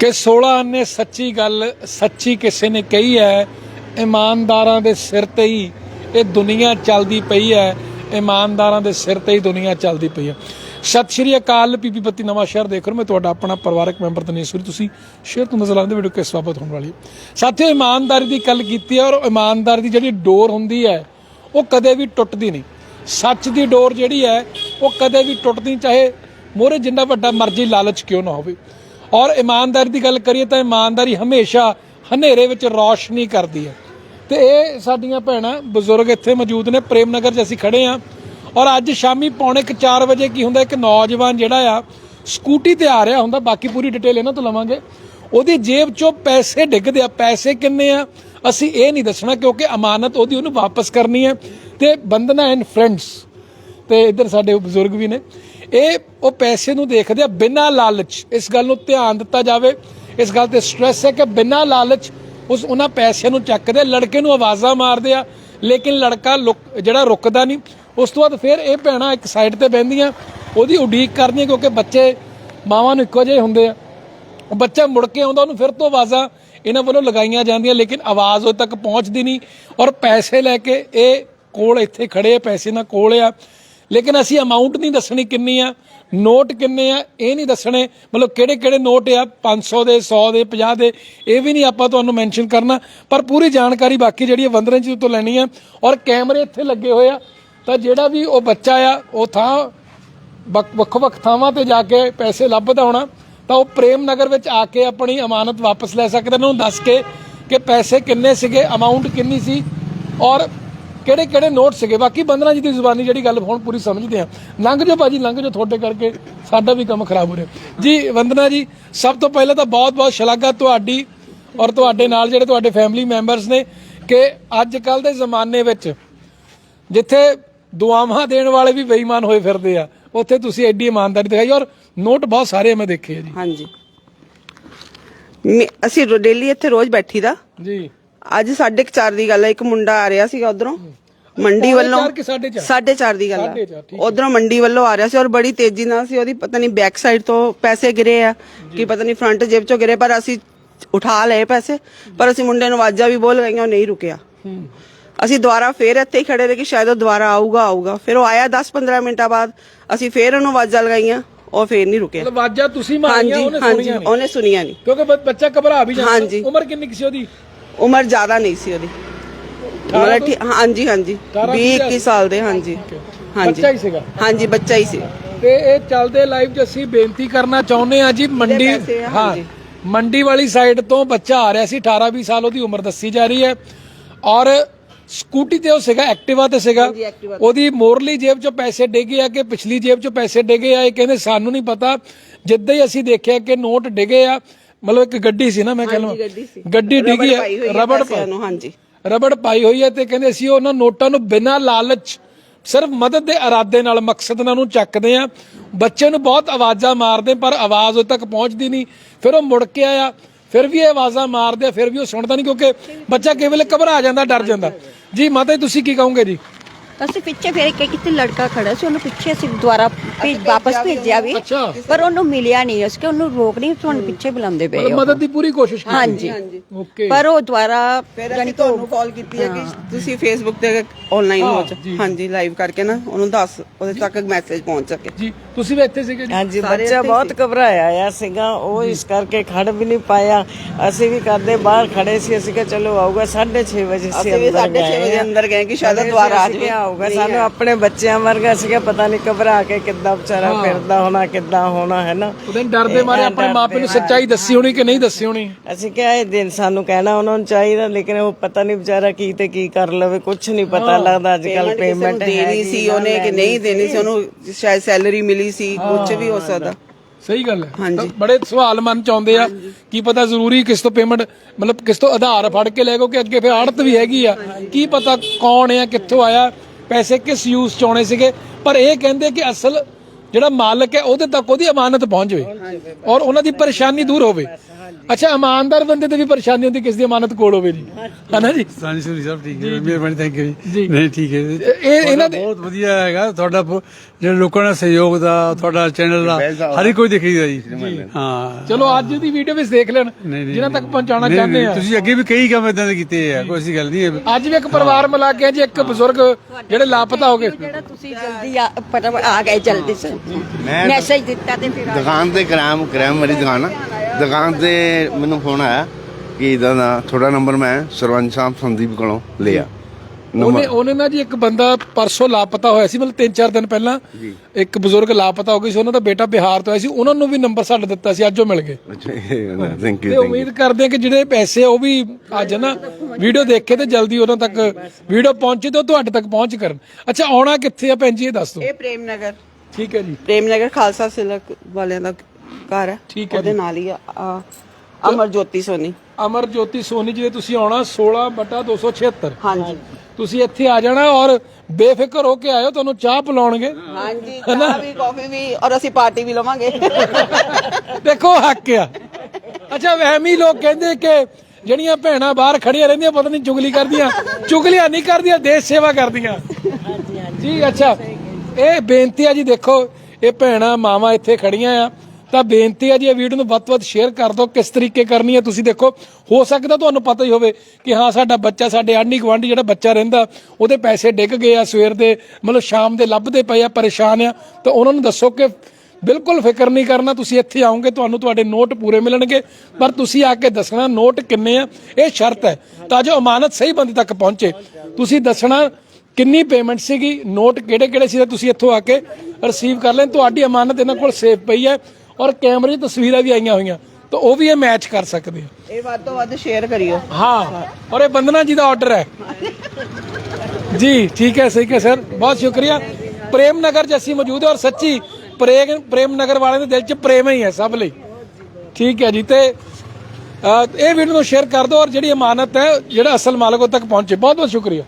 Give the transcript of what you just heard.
ਕਿ 16 ਨੇ ਸੱਚੀ ਗੱਲ, ਸੱਚੀ ਕਿਸੇ ਨੇ ਕਹੀ ਹੈ, ਇਮਾਨਦਾਰਾਂ ਦੇ ਸਿਰ ਤੇ ਹੀ ਇਹ ਦੁਨੀਆ ਚੱਲਦੀ ਪਈ ਹੈ, ਇਮਾਨਦਾਰਾਂ ਦੇ ਸਿਰ ਤੇ ਹੀ ਦੁਨੀਆ ਚੱਲਦੀ ਪਈ ਹੈ। ਸਤਿ ਸ਼੍ਰੀ ਅਕਾਲ ਪੀਪੀ ਬੱਤੀ ਨਵਾਂ ਸ਼ਹਿਰ ਦੇਖ ਰਹੇ ਮੈਂ ਤੁਹਾਡਾ ਆਪਣਾ ਪਰਿਵਾਰਕ ਮੈਂਬਰ ਤਨੇਸ਼ਵਰੀ ਤੁਸੀਂ ਸ਼ੇਅਰ ਤੋਂ ਨਜ਼ਰ ਆਉਂਦੇ ਵੀਡੀਓ ਕਿਸ ਸਵਾਗਤ ਹੋਣ ਵਾਲੀ ਹੈ। ਸਾਥੀਓ, ਇਮਾਨਦਾਰੀ ਦੀ ਗੱਲ ਕੀਤੀ ਹੈ ਔਰ ਇਮਾਨਦਾਰੀ ਦੀ ਜਿਹੜੀ ਡੋਰ ਹੁੰਦੀ ਹੈ, ਉਹ ਕਦੇ ਵੀ ਟੁੱਟਦੀ ਨਹੀਂ। ਸੱਚ ਦੀ ਡੋਰ ਜਿਹੜੀ ਹੈ, ਉਹ ਕਦੇ ਵੀ ਟੁੱਟਦੀ ਚਾਹੇ ਮੋਰੇ ਜਿੰਨਾ ਵੱਡਾ ਮਰਜ਼ੀ ਲਾਲਚ ਕਿਉਂ ਨਾ ਹੋਵੇ। ਔਰ ਇਮਾਨਦਾਰੀ ਦੀ ਗੱਲ ਕਰੀਏ ਤਾਂ ਇਮਾਨਦਾਰੀ ਹਮੇਸ਼ਾ ਹਨੇਰੇ ਵਿੱਚ ਰੌਸ਼ਨੀ ਕਰਦੀ ਹੈ। ਤੇ ਇਹ ਸਾਡੀਆਂ ਭੈਣਾਂ ਬਜ਼ੁਰਗ ਇੱਥੇ ਮੌਜੂਦ ਨੇ, ਪ੍ਰੇਮ ਨਗਰ 'ਚ ਅਸੀਂ ਖੜੇ ਆ ਔਰ ਅੱਜ ਸ਼ਾਮੀ ਪੌਣੇ 4 ਵਜੇ ਕੀ ਹੁੰਦਾ, ਇੱਕ ਨੌਜਵਾਨ ਜਿਹੜਾ ਆ, ਸਕੂਟੀ ਤੇ ਆ ਰਿਹਾ ਹੁੰਦਾ, ਬਾਕੀ ਪੂਰੀ ਡਿਟੇਲ ਇਹਨਾਂ ਤੋਂ ਲਵਾਂਗੇ। ਉਹਦੀ ਜੇਬ 'ਚੋਂ ਪੈਸੇ ਡਿੱਗਦੇ ਆ, ਪੈਸੇ ਕਿੰਨੇ ਆ, ਅਸੀਂ ਇਹ ਨਹੀਂ ਦੱਸਣਾ ਕਿਉਂਕਿ ਅਮਾਨਤ ਉਹਦੀ ਉਹਨੂੰ ਵਾਪਸ ਕਰਨੀ ਹੈ। ਤੇ ਬੰਦਨਾ ਐਂਡ ਫਰੈਂਡਸ ਤੇ ਇੱਧਰ ਸਾਡੇ ਬਜ਼ੁਰਗ ਵੀ ਨੇ। ਇਹ ਉਹ ਪੈਸੇ ਨੂੰ ਦੇਖਦੇ ਆ ਬਿਨਾਂ ਲਾਲਚ। ਇਸ ਗੱਲ ਨੂੰ ਧਿਆਨ ਦਿੱਤਾ ਜਾਵੇ। ਇਸ ਗੱਲ ਤੇ ਸਟ੍ਰੈਸ ਹੈ ਕਿ ਬਿਨਾਂ ਲਾਲਚ ਉਸ ਉਹਨਾਂ ਪੈਸਿਆਂ ਨੂੰ ਚੱਕਦੇ ਆ, ਲੜਕੇ ਨੂੰ ਆਵਾਜ਼ਾਂ ਮਾਰਦੇ ਆ। ਲੇਕਿਨ ਲੜਕਾ ਲੁਕ- ਜਿਹੜਾ ਰੁਕਦਾ ਨਹੀਂ ਉਸ ਤੋਂ ਬਾਅਦ ਫਿਰ ਇਹ ਭੈਣਾਂ ਇੱਕ ਸਾਈਡ ਤੇ ਬਹਿੰਦੀਆਂ ਉਹਦੀ ਉਡੀਕ ਕਰਦੀਆਂ ਕਿਉਂਕਿ ਬੱਚੇ ਮਾਵਾਂ ਨੂੰ ਇੱਕੋ ਜਿਹੇ ਹੁੰਦੇ ਆ। ਉਹ ਬੱਚਾ ਮੁੜ ਕੇ ਆਉਂਦਾ ਉਹਨੂੰ ਫਿਰ ਤੋਂ ਆਵਾਜ਼ਾਂ ਇਹਨਾਂ ਵੱਲੋਂ ਲਗਾਈਆਂ ਜਾਂਦੀਆਂ ਲੇਕਿਨ ਆਵਾਜ਼ ਉਹ ਤੱਕ ਪਹੁੰਚਦੀ ਨਹੀਂ। ਔਰ ਪੈਸੇ ਲੈ ਕੇ ਇਹ ਕੋਲ ਇੱਥੇ ਖੜੇ ਆ ਪੈਸੇ ਨਾਲ ਕੋਲ ਆ। ਲੇਕਿਨ ਅਸੀਂ ਅਮਾਉਂਟ ਨਹੀਂ ਦੱਸਣੀ ਕਿੰਨੀ ਆ ਨੋਟ ਕਿੰਨੇ ਆ, ਇਹ ਨਹੀਂ ਦੱਸਣੇ। ਮਤਲਬ ਕਿਹੜੇ ਕਿਹੜੇ ਨੋਟ ਆ 500 ਦੇ 100 ਦੇ 50 ਦੇ, ਇਹ ਵੀ ਨਹੀਂ ਆਪਾਂ ਤੁਹਾਨੂੰ ਮੈਂਸ਼ਨ ਕਰਨਾ। ਪਰ ਪੂਰੀ ਜਾਣਕਾਰੀ ਬਾਕੀ ਜਿਹੜੀ ਹੈ ਵੰਦਰਨ ਜੀ ਤੋਂ ਲੈਣੀ ਆ। ਔਰ ਕੈਮਰੇ ਇੱਥੇ ਲੱਗੇ ਹੋਏ ਆ। ਤਾਂ ਜਿਹੜਾ ਵੀ ਉਹ ਬੱਚਾ ਆ, ਉਹ ਥਾਂ, ਵੱਖ- ਵੱਖ-ਵੱਖ ਥਾਵਾਂ ਤੇ ਜਾ ਕੇ ਪੈਸੇ ਲੱਭਦਾ ਹੋਣਾ, ਤਾਂ ਉਹ ਪ੍ਰੇਮ ਨਗਰ ਵਿੱਚ ਆ ਕੇ ਆਪਣੀ ਅਮਾਨਤ ਵਾਪਸ ਲੈ ਸਕਦਾ। ਇਹਨਾਂ ਨੂੰ ਦੱਸ ਕੇ ਕਿ ਪੈਸੇ ਕਿੰਨੇ ਸੀਗੇ ਅਮਾਉਂਟ ਕਿੰਨੀ ਸੀ। ਔਰ ਕਿਹੜੇ ਕਿਹੜੇ ਨੋਟ ਸੀਗੇ? ਬਾਕੀ ਬੰਦਨਾ ਜੀ ਦੀ ਜ਼ੁਬਾਨੀ ਜਿਹੜੀ ਗੱਲ ਹੁਣ ਪੂਰੀ ਸਮਝਦੇ ਆ। ਲੰਘ ਜਾਓ ਭਾਜੀ ਲੰਘ ਜਾਓ ਤੁਹਾਡੇ ਕਰਕੇ ਸਾਡਾ ਵੀ ਕੰਮ ਖਰਾਬ ਹੋ ਰਿਹਾ। ਜੀ ਵੰਦਨਾ ਜੀ ਸਭ ਤੋਂ ਪਹਿਲਾਂ ਤਾਂ ਬਹੁਤ-ਬਹੁਤ ਸ਼ਲਾਘਾ ਤੁਹਾਡੀ ਔਰ ਤੁਹਾਡੇ ਨਾਲ ਜਿਹੜੇ ਤੁਹਾਡੇ ਫੈਮਿਲੀ ਮੈਂਬਰਸ ਨੇ ਕਿ ਅੱਜ ਕੱਲ ਦੇ ਜ਼ਮਾਨੇ ਵਿੱਚ ਜਿੱਥੇ ਦੁਆਵਾਂ ਦੇਣ ਵਾਲੇ ਵੀ ਬੇਈਮਾਨ ਹੋਏ ਫਿਰਦੇ ਆ ਉੱਥੇ ਤੁਸੀਂ ਐਡੀ ਇਮਾਨਦਾਰੀ ਦਿਖਾਈ ਔਰ ਨੋਟ ਬਹੁਤ ਸਾਰੇ ਮੈਂ ਦੇਖੇ ਆ ਜੀ। ਹਾਂਜੀ। ਅਸੀਂ ਡੇਲੀ ਇੱਥੇ ਰੋਜ਼ ਬੈਠੀ ਦਾ। ਜੀ। ਅੱਜ 4:30 ਦੀ ਗੱਲ ਹੈ ਇੱਕ ਮੁੰਡਾ ਆ ਰਿਹਾ ਸੀਗਾ ਉਧਰੋਂ ਮੰਡੀ ਵੱਲੋਂ। ਚਾਰ ਕਿ ਸਾਢੇ ਚਾਰ? 4:30 ਦੀ ਗੱਲ ਸਾਢੇ ਚਾਰ, ਹੈ। ਠੀਕ ਉਧਰੋਂ ਮੰਡੀ ਵੱਲੋਂ ਆ ਰਿਹਾ ਸੀ ਔਰ ਬੜੀ ਤੇਜ਼ੀ ਨਾਲ ਸੀ ਉਹਦੀ ਪਤਾ ਨਹੀਂ ਬੈਕ ਸਾਈਡ ਤੋਂ ਪੈਸੇ ਗਿਰੇ ਆ ਕਿ ਪਤਾ ਨਹੀਂ ਫਰੰਟ ਜੇਬ ਚੋਂ ਗਿਰੇ ਪਰ ਅਸੀਂ ਉਠਾ ਲਏ ਪੈਸੇ ਪਰ ਅਸੀਂ ਮੁੰਡੇ ਨੂੰ ਆਵਾਜ਼ਾਂ ਵੀ ਬੋਲ ਗਈਆਂ ਉਹ ਨਹੀਂ ਰੁਕਿਆ। ਅਸੀਂ ਦੁਬਾਰਾ ਫੇਰ ਇੱਥੇ ਹੀ ਖੜੇ ਰਹੇ ਕਿ ਸ਼ਾਇਦ ਉਹ ਦੁਬਾਰਾ ਆਊਗਾ ਆਊਗਾ। ਫਿਰ ਉਹ ਆਇਆ 10-15 ਮਿੰਟਾਂ ਬਾਅਦ ਅਸੀਂ ਫੇਰ ਉਹਨੂੰ ਆਵਾਜ਼ਾਂ ਲਗਾਈਆਂ ਉਹ ਫੇਰ ਨਹੀਂ ਰੁਕਿਆ। ਮਤਲਬ ਆਵਾਜ਼ਾਂ ਤੁਸੀਂ ਹਾਂਜੀ ਮਾਰੀਆਂ ਉਹਨੇ ਹਾਂਜੀ ਸੁਣੀਆਂ ਨਹੀਂ। ਉਹਨੇ ਸੁਣੀਆਂ ਨਹੀਂ। ਕਿਉਂਕਿ ਬ- ਬੱਚਾ ਘਬਰਾ ਵੀ ਜਾਂਦਾ। ਹਾਂਜੀ। ਉਮਰ ਕਿੰਨੀ ਕਿਸੇ ਉਹਦੀ? ਉਮਰ ਜ਼ਿਆਦਾ ਨਹੀਂ ਸੀ ਉਹਦੀ। ਉਮਰ ਠੀ- ਹਾਂਜੀ ਹਾਂਜੀ। 18 20 21 ਸਾਲ ਦੇ ਹਾਂਜੀ। ਹਾਂਜੀ ਬੱਚਾ ਹੀ ਸੀਗਾ। ਹਾਂਜੀ ਬੱਚਾ ਹੀ ਸੀ। ਤੇ ਇਹ ਚੱਲਦੇ ਲਾਈਵ 'ਚ ਅਸੀਂ ਬੇਨਤੀ ਕਰਨਾ ਚਾਹੁੰਦੇ ਆ ਜੀ ਮੰਡੀ ਪੈਸੇ ਆ, ਹਾਂ ਹਾਂਜੀ। ਮੰਡੀ ਵਾਲੀ ਸਾਈਡ ਤੋਂ ਬੱਚਾ ਆ ਰਿਹਾ ਸੀ 18 20 ਸਾਲ ਉਹਦੀ ਉਮਰ ਦੱਸੀ ਜਾ ਰਹੀ ਹੈ। ਔਰ ਸਕੂਟੀ ਤੇ ਉਹ ਸੀਗਾ ਐਕਟਿਵਾ ਤੇ ਸੀਗਾ। ਉਹਦੀ ਮੋਰਲੀ ਜੇਬ 'ਚੋਂ ਪੈਸੇ ਡਿੱਗੇ ਆ ਕਿ ਪਿਛਲੀ ਜੇਬ 'ਚੋਂ ਪੈਸੇ ਡਿੱਗੇ ਆ ਇਹ ਕਹਿੰਦੇ ਸਾਨੂੰ ਨਹੀਂ ਪਤਾ। ਜਿੱਦਾਂ ਹੀ ਅਸੀਂ ਦੇਖਿਆ ਕਿ ਨੋਟ ਡਿੱਗੇ ਆ ਮਤਲਬ ਇੱਕ ਗੱਡੀ ਸੀ ਨਾ ਮੈਂ ਕਹਿ ਲਵਾਂ। ਗੱਡੀ ਸੀ। ਗੱਡੀ ਰਬੜ ਡਿੱਗੀ ਪਾਈ ਹੈ ਰਬੜ ਨੂੰ ਹਾਂਜੀ। ਰਬੜ ਪਾਈ ਹੋਈ ਹੈ ਤੇ ਕਹਿੰਦੇ ਅਸੀਂ ਉਹਨਾਂ ਨੋਟਾਂ ਨੂੰ ਬਿਨਾਂ ਲਾਲਚ ਸਿਰਫ ਮਦਦ ਦੇ ਇਰਾਦੇ ਨਾਲ ਮਕਸਦ ਨਾਲ ਉਹਨੂੰ ਚੱਕਦੇ ਆ ਬੱਚੇ ਨੂੰ ਬਹੁਤ ਆਵਾਜ਼ਾਂ ਮਾਰਦੇ ਪਰ ਆਵਾਜ਼ ਉਹ ਤੱਕ ਪਹੁੰਚਦੀ ਨਹੀਂ। ਫਿਰ ਉਹ ਮੁੜ ਕੇ ਆਇਆ ਫਿਰ ਵੀ ਇਹ ਆਵਾਜ਼ਾਂ ਮਾਰਦੇ ਫਿਰ ਵੀ ਉਹ ਸੁਣਦਾ ਨਹੀਂ ਕਿਉਂਕਿ ਬੱਚਾ ਕਈ ਵੇਲੇ ਘਬਰਾ ਜਾਂਦਾ ਡਰ ਜਾਂਦਾ। ਜੀ ਮਾਤਾ ਜੀ ਤੁਸੀਂ ਕੀ ਕਹੋਗੇ ਜੀ? ਅਸੀਂ ਪਿੱਛੇ ਫਿਰ ਇੱਕ ਕਿਤੇ ਲੜਕਾ ਖੜਾ ਸੀ ਉਹਨੂੰ ਪਿੱਛੇ ਅਸੀਂ ਦੁਬਾਰਾ ਭੇਜ ਵਾਪਸ ਭੇਜਿਆ ਵੀ ਅੱਛਾ। ਪਰ ਉਹਨੂੰ ਮਿਲਿਆ ਨਹੀਂ ਅਸੀਂ ਕਿ ਉਹਨੂੰ ਰੋਕ ਨਹੀਂ ਤੁਹਾਨੂੰ ਪਿੱਛੇ ਬੁਲਾਉਂਦੇ ਪਏ ਮਤਲਬ ਹੋ। ਮਦਦ ਦੀ ਪੂਰੀ ਕੋਸ਼ਿਸ਼ ਕੀਤੀ। ਹਾਂਜੀ। ਓਕੇ। ਪਰ ਉਹ ਦੁਬਾਰਾ ਫਿਰ ਅਸੀਂ ਤੁਹਾਨੂੰ ਕਾਲ ਕੀਤੀ ਹੈ ਕਿ ਤੁਸੀਂ ਫੇਸਬੁੱਕ ਤੇ ਆਨਲਾਈਨ ਹੋ ਜਾ। ਹਾਂਜੀ ਲਾਈਵ ਕਰਕੇ ਨਾ ਉਹਨੂੰ ਦੱਸ ਉਹਦੇ ਤੱਕ ਮੈਸੇਜ ਪਹੁੰਚ ਸਕੇ। ਜੀ ਤੁਸੀਂ ਵੀ ਇੱਥੇ ਸੀਗੇ ਜੀ? ਹਾਂਜੀ ਬੱਚਾ ਬਹੁਤ ਘਬਰਾਇਆ ਆ ਸੀਗਾ ਉਹ ਇਸ ਕਰਕੇ ਖੜ ਵੀ ਨਹੀਂ ਪਾਇਆ। ਅਸੀਂ ਵੀ ਕਰਦੇ ਬਾਹਰ ਖੜੇ ਸੀ ਅਸੀਂ ਕਿਹਾ ਚਲੋ ਆਊਗਾ 6:30 ਵਜੇ ਅਸੀਂ ਅਸੀਂ ਵੀ ਅੰਦਰ 6:30 ਗਏ ਵਜੇ। ਅੰਦਰ ਗਏ ਕਿ ਸ਼ਾਇਦ ਦੁਬਾਰਾ ਆ ਜਾਵੇ। ਕਿਹਾ ਆਊਗਾ ਸਾਨੂੰ ਆਪਣੇ ਬੱਚਿਆਂ ਵਰਗਾ ਸੀਗਾ ਪਤਾ ਨਹੀਂ ਘਬਰਾ ਕੇ ਕਿੱਦਾਂ ਵਿਚਾਰਾ ਫਿਰਦਾ ਹੋਣਾ ਕਿੱਦਾਂ ਹੋਣਾ ਹੈ ਨਾ ਉਹਦੇ ਡਰ ਦੇ ਮਾਰੇ ਆਪਣੇ ਮਾਪੇ ਨੂੰ ਸੱਚਾਈ ਦੱਸੀ ਹੋਣੀ ਕਿ ਨਹੀਂ ਦੱਸੀ ਹੋਣੀ? ਅਸੀਂ ਕਿਹਾ ਇਹ ਦਿਨ ਸਾਨੂੰ ਕਹਿਣਾ ਉਹਨਾਂ ਨੂੰ ਚਾਹੀਦਾ ਲੇਕਿਨ ਉਹ ਪਤਾ ਨਹੀਂ ਵਿਚਾਰਾ ਕੀ ਤੇ ਕੀ ਕਰ ਲਵੇ ਕੁਝ ਨਹੀਂ ਪਤਾ ਲੱਗਦਾ ਅੱਜ ਕੱਲ ਪੇਮੈਂਟ ਦੇਣੀ ਸੀ ਉਹਨੇ ਕਿ ਨਹੀਂ ਦੇਣੀ ਸੀ। ਉਹਨੂੰ ਸ਼ਾਇਦ ਸੈਲਰੀ ਮਿਲੀ ਸੀ ਕੁਝ ਵੀ ਹੋ ਸਕਦਾ। ਸਹੀ ਗੱਲ ਹੈ। ਹਾਂਜੀ। ਤਾਂ ਬੜੇ ਸਵਾਲ ਮਨ ਚ ਆਉਂਦੇ ਆ ਕੀ ਪਤਾ ਜ਼ਰੂਰੀ ਕਿਸ ਤੋਂ ਪੇਮੈਂਟ ਮਤਲਬ ਕਿਸ ਤੋਂ ਆਧਾਰ ਫੜ ਕੇ ਲੈ ਗੋ ਕਿ ਅੱਗੇ ਫਿਰ ਆੜਤ ਵੀ ਹੈਗੀ ਆ। ਕੀ ਪਤਾ ਕੌਣ ਆ ਕਿੱਥੋਂ ਆਇਆ ਪੈਸੇ ਕਿਸ ਯੂਜ਼ ਚ ਆਉਣੇ ਸੀਗੇ? ਪਰ ਇਹ ਕਹਿੰਦੇ ਕਿ ਅਸਲ ਜਿਹੜਾ ਮਾਲਕ ਹੈ ਉਹਦੇ ਤੱਕ ਉਹਦੀ ਅਮਾਨਤ ਪਹੁੰਚ ਜਾਵੇ ਔਰ ਉਹਨਾਂ ਦੀ ਪਰੇਸ਼ਾਨੀ ਦੂਰ ਹੋਵੇ। ਅੱਛਾ ਇਮਾਨਦਾਰ ਬੰਦੇ ਤੇ ਵੀ ਪਰੇਸ਼ਾਨੀ ਹੁੰਦੀ ਕਿਸ ਦੀ ਅਮਾਨਤ ਕੋਲ ਹੋਵੇ ਜੀ। ਹਨਾ ਜੀ? ਸਾਨੀ ਸੁਣੀ ਸਾਹਿਬ ਠੀਕ ਹੈ। ਮਿਹਰਬਾਨੀ ਥੈਂਕ ਯੂ ਜੀ। ਨਹੀਂ ਠੀਕ ਹੈ ਇਹ ਇਹਨਾਂ ਦੇ ਬਹੁਤ ਵਧੀਆ ਹੈਗਾ। ਤੁਹਾਡਾ ਜਿਹੜੇ ਲੋਕਾਂ ਦਾ ਸਹਿਯੋਗ ਦਾ ਤੁਹਾਡਾ ਚੈਨਲ ਦਾ ਹਰ ਇੱਕ ਕੋਈ ਦੇਖੀਦਾ ਜੀ। ਹਾਂ। ਚਲੋ ਅੱਜ ਦੀ ਵੀਡੀਓ ਵਿੱਚ ਦੇਖ ਲੈਣ। ਨਹੀਂ, ਨਹੀਂ, ਜਿਨ੍ਹਾਂ ਤੱਕ ਪਹੁੰਚਾਉਣਾ ਚਾਹੁੰਦੇ ਆ। ਤੁਸੀਂ ਅੱਗੇ ਵੀ ਕਈ ਕੰਮ ਇਦਾਂ ਦੇ ਕੀਤੇ ਆ ਕੋਈ ਗੱਲ ਨਹੀਂ ਹੈ। ਅੱਜ ਵੀ ਇੱਕ ਪਰਿਵਾਰ ਮਿਲਾ ਕੇ ਜੀ ਇੱਕ ਬਜ਼ੁਰਗ ਜਿਹੜੇ ਲਾਪਤਾ ਹੋ ਗਏ। ਜਿਹੜਾ ਤੁਸੀਂ ਜਲਦੀ ਆ ਪਰ ਆ ਗਏ ਜਲਦੀ ਸੇ ਮੈਸੇਜ ਦਿੱਤਾ ਤੇ ਫਿਰ। ਦੁਕਾਨ ਤੇ ਕਰਾਮ ਕਰਾਮ ਮੇਰੀ ਦੁਕਾਨ ਆ। ਦੁਕਾਨ ਤੇ ਮੈਨੂੰ ਫੋਨ ਆਇਆ ਕਿ ਇਦਾਂ ਦਾ ਤੁਹਾਡਾ ਨੰਬਰ ਮੈਂ ਸਰਪੰਚ ਸਾਹਿਬ ਸੰਦੀਪ ਕੋਲੋਂ ਲਿਆ। ਉਹਨੇ ਉਹਨੇ ਨਾ ਜੀ ਇੱਕ ਬੰਦਾ ਪਰਸੋਂ ਲਾਪਤਾ ਹੋਇਆ ਸੀ ਮਤਲਬ 3-4 ਦਿਨ ਪਹਿਲਾਂ। ਇੱਕ ਬਜ਼ੁਰਗ ਲਾਪਤਾ ਹੋ ਗਈ ਸੀ ਉਹਨਾਂ ਦਾ ਬੇਟਾ ਬਿਹਾਰ ਤੋਂ ਆਇਆ ਸੀ ਉਹਨਾਂ ਨੂੰ ਵੀ ਨੰਬਰ ਸਾਡਾ ਦਿੱਤਾ ਸੀ ਅੱਜ ਉਹ ਮਿਲ ਗਏ। ਥੈਂਕ ਤੇ ਯੂ ਉਮੀਦ ਕਰਦੇ ਹਾਂ ਕਿ ਜਿਹੜੇ ਪੈਸੇ ਆ ਉਹ ਵੀ ਅੱਜ ਨਾ ਵੀਡੀਓ ਦੇਖੇ ਤੇ ਜਲਦੀ ਉਹਨਾਂ ਤੱਕ ਵੀਡੀਓ ਪਹੁੰਚੇ ਤੇ ਉਹ ਤੁਹਾਡੇ ਤੱਕ ਪਹੁੰਚ ਕਰਨ। ਅੱਛਾ ਆਉਣਾ ਕਿੱਥੇ ਆ ਭੈਣ ਜੀ ਇਹ ਦੱਸ ਦਿਓ। ਇਹ ਪ੍ਰੇਮ ਨਗਰ। ਠੀਕ ਹੈ ਜੀ। ਪ੍ਰੇਮ ਨਗਰ ਖਾਲਸਾ ਸਿਲਕ ਵਾਲਿਆਂ ਦਾ ਘਰ ਹੈ ਠੀਕ ਹੈ ਉਹਦੇ ਨਾਲ ਹੀ ਆ ਆ, ਅਮਰ ਜੋਤੀ ਸੋਨੀ। ਅਮਰ ਜੋਤੀ ਸੋਨੀ ਜੀ ਦੇ ਤੁਸੀਂ ਆਉਣਾ 16 ਬਟਾ 276 ਹਾਂਜੀ। ਤੁਸੀਂ ਇੱਥੇ ਆ ਜਾਣਾ ਔਰ ਬੇਫਿਕਰ ਹੋ ਕੇ ਆਇਓ ਤੁਹਾਨੂੰ ਚਾਹ ਪਿਲਾਉਣਗੇ। ਹਾਂਜੀ ਚਾਹ ਵੀ ਕਾਫੀ ਵੀ ਔਰ ਅਸੀਂ ਪਾਰਟੀ ਵੀ ਲਵਾਂਗੇ। ਦੇਖੋ ਹੱਕ ਆ। ਅੱਛਾ ਵਹਿਮੀ ਲੋਕ ਕਹਿੰਦੇ ਕਿ ਜਿਹੜੀਆਂ ਭੈਣਾਂ ਬਾਹਰ ਖੜੀਆਂ ਰਹਿੰਦੀਆਂ ਪਤਾ ਨਹੀਂ ਚੁਗਲੀ ਕਰਦੀਆਂ ਚੁਗਲੀਆਂ ਨਹੀਂ ਕਰਦੀਆਂ ਦੇਸ਼ ਸੇਵਾ ਕਰਦੀਆਂ। ਜੀ ਅੱਛਾ। ਇਹ ਬੇਨਤੀ ਆ ਜੀ ਦੇਖੋ ਇਹ ਭੈਣਾਂ ਮਾਵਾਂ ਇੱਥੇ ਖੜੀਆਂ ਆ। ਤਾਂ ਬੇਨਤੀ ਹੈ ਜੀ ਇਹ ਵੀਡੀਓ ਨੂੰ ਵੱਧ ਤੋਂ ਵੱਧ ਸ਼ੇਅਰ ਕਰ ਦਿਓ। ਕਿਸ ਤਰੀਕੇ ਕਰਨੀ ਹੈ ਤੁਸੀਂ ਦੇਖੋ। ਹੋ ਸਕਦਾ ਤੁਹਾਨੂੰ ਪਤਾ ਹੀ ਹੋਵੇ ਕਿ ਹਾਂ, ਸਾਡਾ ਬੱਚਾ, ਸਾਡੇ ਆਂਢੀ ਗੁਆਂਢੀ ਜਿਹੜਾ ਬੱਚਾ ਰਹਿੰਦਾ, ਉਹਦੇ ਪੈਸੇ ਡਿੱਗ ਗਏ ਆ ਸਵੇਰ ਦੇ, ਮਤਲਬ ਸ਼ਾਮ ਦੇ ਲੱਭਦੇ ਪਏ ਆ, ਪਰੇਸ਼ਾਨ ਆ। ਤਾਂ ਉਹਨਾਂ ਨੂੰ ਦੱਸੋ ਕਿ ਬਿਲਕੁਲ ਫਿਕਰ ਨਹੀਂ ਕਰਨਾ, ਤੁਸੀਂ ਇੱਥੇ ਆਓਗੇ, ਤੁਹਾਨੂੰ ਤੁਹਾਡੇ ਨੋਟ ਪੂਰੇ ਮਿਲਣਗੇ। ਪਰ ਤੁਸੀਂ ਆ ਕੇ ਦੱਸਣਾ, ਨੋਟ ਕਿੰਨੇ ਆ? ਇਹ ਸ਼ਰਤ ਹੈ। ਤਾਂ ਜੋ ਅਮਾਨਤ ਸਹੀ ਬੰਦੇ ਤੱਕ ਪਹੁੰਚੇ। ਤੁਸੀਂ ਦੱਸਣਾ ਕਿੰਨੀ ਪੇਮੈਂਟ ਸੀਗੀ, ਨੋਟ ਕਿਹੜੇ ਕਿਹੜੇ ਸੀ ਤੁਸੀਂ ਇੱਥੋਂ ਆ ਕੇ ਰਿਸੀਵ ਕਰ ਲੈਣ। ਤੁਹਾਡੀ ਅਮਾਨਤ ਇਹਨਾਂ ਕੋਲ ਸੇਫ ਪਈ ਹੈ। ਔਰ ਕੈਮਰੇ 'ਚ ਤਸਵੀਰਾਂ ਵੀ ਆਈਆਂ ਹੋਈਆਂ ਤਾਂ ਉਹ ਵੀ ਇਹ ਮੈਚ ਕਰ ਸਕਦੇ ਆ। ਇਹ ਵੱਧ ਤੋਂ ਵੱਧ ਸ਼ੇਅਰ ਕਰਿਓ। ਹਾਂ ਔਰ ਇਹ ਬੰਦਨਾ ਜੀ ਦਾ ਆਰਡਰ ਹੈ। ਜੀ ਠੀਕ ਹੈ ਸਹੀ ਹੈ ਸਰ। ਬਹੁਤ ਸ਼ੁਕਰੀਆ। ਪ੍ਰੇਮ ਨਗਰ 'ਚ ਅਸੀਂ ਮੌਜੂਦ ਹਾਂ ਔਰ ਸੱਚੀ ਪ੍ਰੇਮ ਪ੍ਰੇਮ ਨਗਰ ਵਾਲਿਆਂ ਦੇ ਦਿਲ 'ਚ ਪ੍ਰੇਮ ਹੀ ਹੈ ਸਭ ਲਈ। ਠੀਕ ਹੈ ਜੀ ਤੇ ਇਹ ਵੀਡੀਓ ਨੂੰ ਸ਼ੇਅਰ ਕਰ ਦਿਓ ਔਰ ਜਿਹੜੀ ਅਮਾਨਤ ਹੈ ਜਿਹੜਾ ਅਸਲ ਮਾਲਕ ਉਹ ਤੱਕ ਪਹੁੰਚੇ। ਬਹੁਤ ਬਹੁਤ ਸ਼ੁਕਰੀਆ।